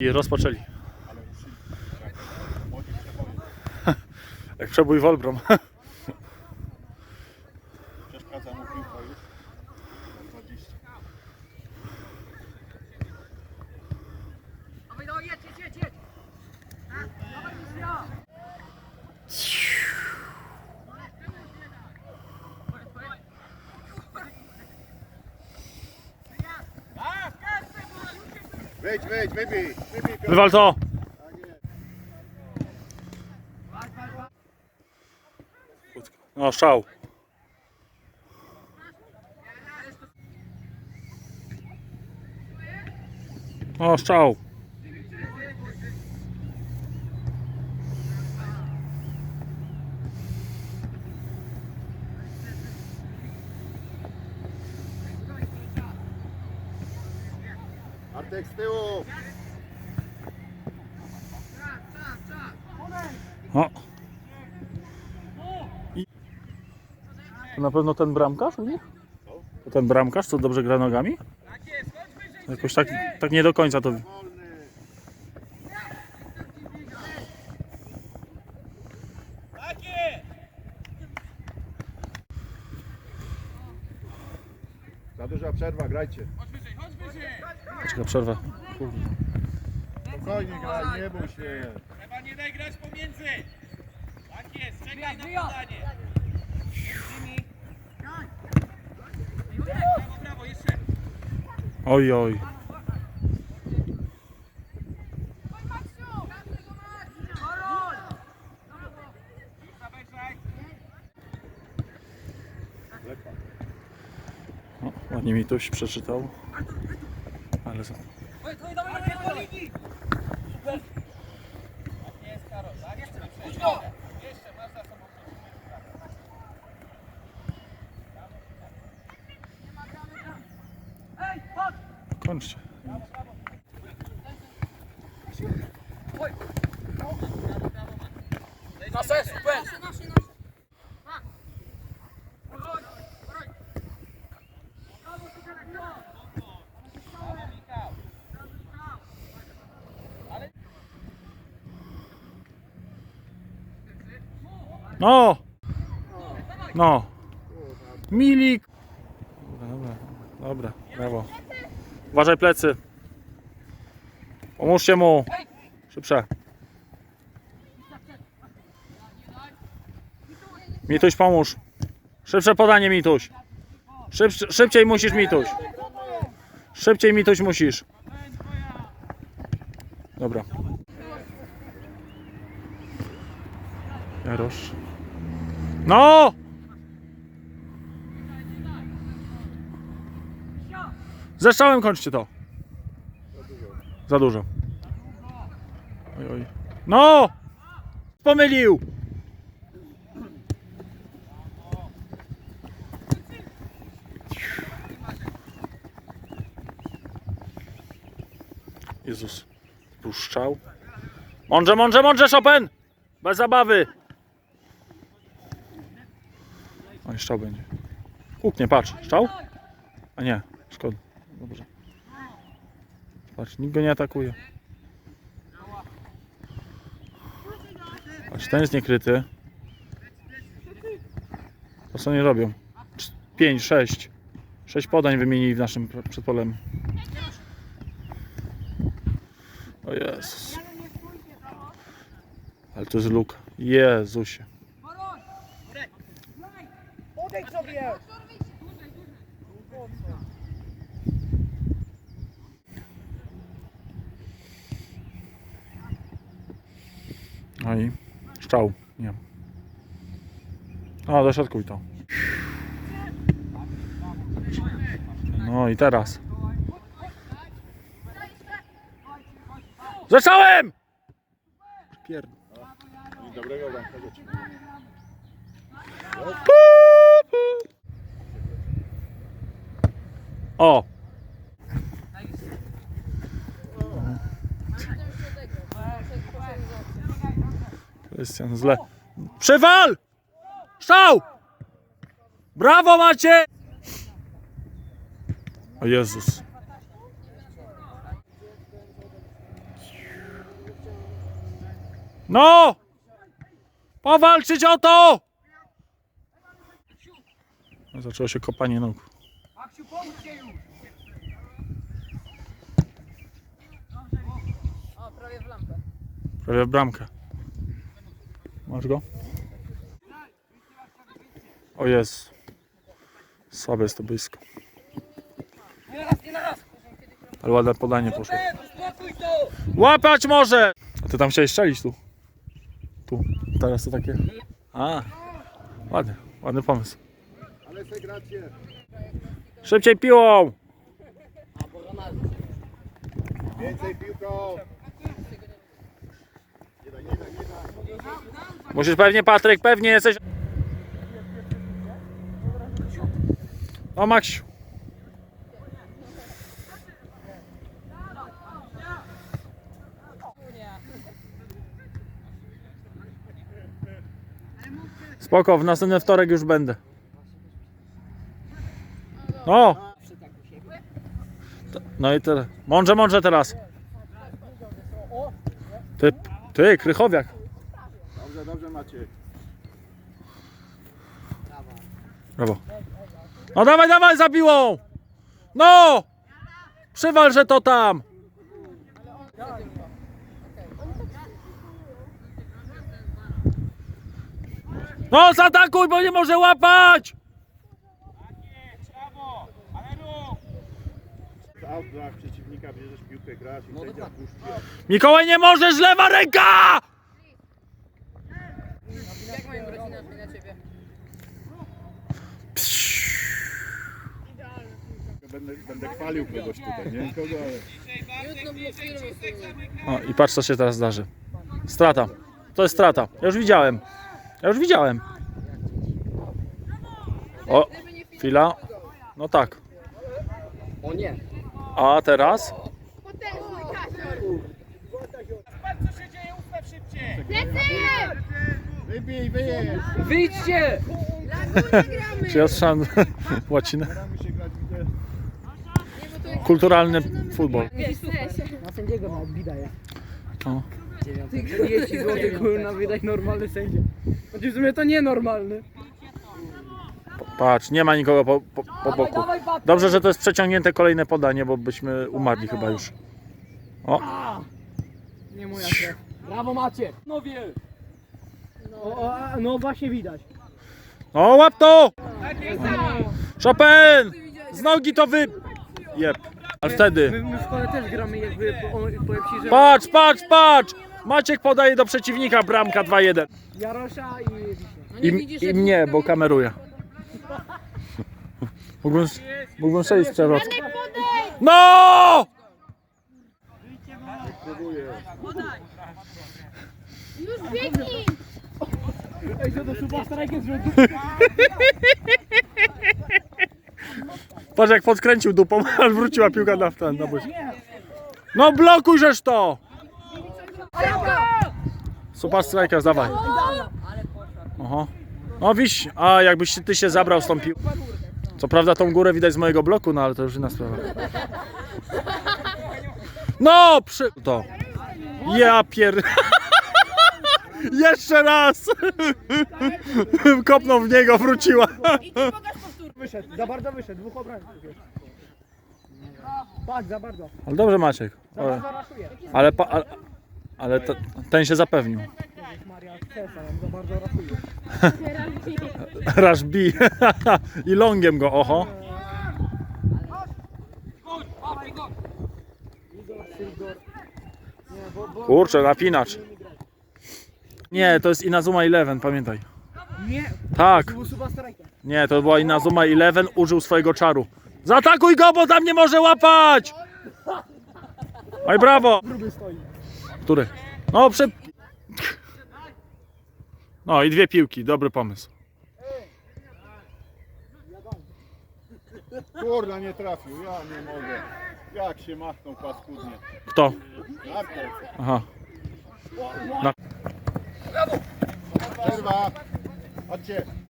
I rozpoczęli. Jak przebój Wolbrom. Przeszkadza mu piłka już. 20. Dawaj, no jedź, jedź, jedź, jedź. Dawaj, Lucia. Wejdź, wejdź, wybij. Wywal to! No, strzał. O, strzał. Artek z tyłu. O. I... To na pewno ten bramkarz u nich? To ten bramkarz, co dobrze gra nogami? Jakoś tak, tak nie do końca to... Za duża przerwa, grajcie. Czeka przerwę. Kurde. Spokojnie graj, nie bój się. Trzeba nie daj grać pomiędzy! Tak jest, czekaj na podanie! Brawo, brawo, jeszcze! Oj, oj. O, ładnie mi ktoś przeczytał. Ale dawaj, dawaj, linii! Super! Tak jest, Karol, tak? Jeszcze mi przejdzie. Jeszcze, masz za sobą Ej, chodź. kończcie. Nasze, super! No! No! Milik! Dobra, dobra, brawo. Uważaj plecy. Pomóżcie mu. Szybsze. Mituś, pomóż. Szybsze podanie, Mituś. Szyb, szybciej musisz, Mituś. Szybciej, Mituś, musisz. Dobra. Jarosz. No! Ze strzałem kończcie to. Za dużo. Oj, oj. No! Pomylił! Jezus. Puszczał. Mądrze, mądrze, mądrze, Chopin! Bez zabawy! O, i szczał będzie. Huknie, patrz. Szczał? A nie, szkoda. Dobrze. Patrz, nikt go nie atakuje. Patrz, ten jest niekryty. To co nie robią? 5, 6. 6 podań wymienili w naszym pr- przedpolem. O Jezus. Ale to jest luk. Jezusie. Odejdź sobie. No i szczał. Nie. No, dośrodkuj to. No i teraz. Zacząłem! Pierd... Dobrego O! Krystian źle. Przywal! Strzał! Brawo macie! O Jezus. No! Powalczyć o to! Zaczęło się kopanie nóg. Maksiu, pomóż się już! O, prawie w lampę. Prawie w bramkę. Masz go? O jest. Słabe jest to blisko. Nie na raz, nie na raz. Ale ładne podanie poszło. Łapać może! A ty tam chciałeś strzelić tu. Tu. Teraz to takie. A. Ładny. Ładny pomysł. Ale se gracie. Szybciej piłą! Więcej piłką. Musisz pewnie, Patryk, pewnie jesteś. O, Maksiu. Spoko, w następny wtorek już będę. O! To- No i tyle. Mądrze, mądrze teraz. Ty, ty, Krychowiak. Dobrze, dobrze macie. Brawo. No dawaj, dawaj, zabiłą! No! Przywal, że to tam! No, zaatakuj, bo nie może łapać! Dla przeciwnika bierzesz piłkę, grasz i sędzia puszczy. Mikołaj, nie możesz, lewa ręka! Jak mają inaczej na ciebie? Będę, będę chwalił kogoś tutaj, nie? Kogo, ale... O, i patrz, co się teraz zdarzy. Strata. To jest strata. Ja już widziałem. Ja już widziałem. O, chwila. No tak. O nie. A teraz? Wybij, wyjedź! Wyjdźcie! Czy ja słyszałem łacinę? Staramy się grać, widzę. Kulturalny futbol. Na sędziego ma bidaje. O. 30 zł kurna wydać normalny sędzia. Znaczy w sumie to nienormalny. Patrz, nie ma nikogo po, po, po boku. Dobrze, że to jest przeciągnięte kolejne podanie, bo byśmy umarli chyba już. O, Nie moja krew. Brawo macie! No wiel! O, o, a, no właśnie widać. o łap to! Chopin! Z nogi to wy... Ale My, wtedy... my w szkole też gramy jakby, po- on- powiem ci, że Patrz, patrz, patrz! Maciek podaje do przeciwnika bramka 2-1. Jarosza i Wiśnia. No I, I mnie, bo kameruje. Mógłbym, mógłbym strzelić z przewrotu. No! Już biegnij! Ej, super zrobił? Patrz jak podkręcił dupą, aż wróciła piłka na ten, na. No blokuj żeż to! Super Strikers, dawaj. Oho. No wiś, a jakbyś ty się zabrał z tą piłką. Co prawda tą górę widać z mojego bloku, no ale to już inna sprawa. No, przy... To. Ja pier... Jeszcze raz! Kopnął w niego, wróciła. Wyszedł, za bardzo wyszedł, dwóch obrońców. Tak, za bardzo. Ale dobrze Maciek. Za Ale, ale, pa- ale, ale te, ten się zapewnił. Maria, Cesa, on za bardzo raszuje. Rush B. I longiem go, oho. Kurczę, napinacz. Nie, to jest Inazuma Eleven, pamiętaj. Nie, Tak, nie, to była Inazuma Eleven, użył swojego czaru. Zaatakuj go, bo tam nie może łapać! Oj, brawo! Który? No, przy... No i dwie piłki, dobry pomysł. Kurna, nie trafił, ja nie mogę. Jak się machnął paskudnie. Kto? Narko. Aha. Przerwa. Chodźcie.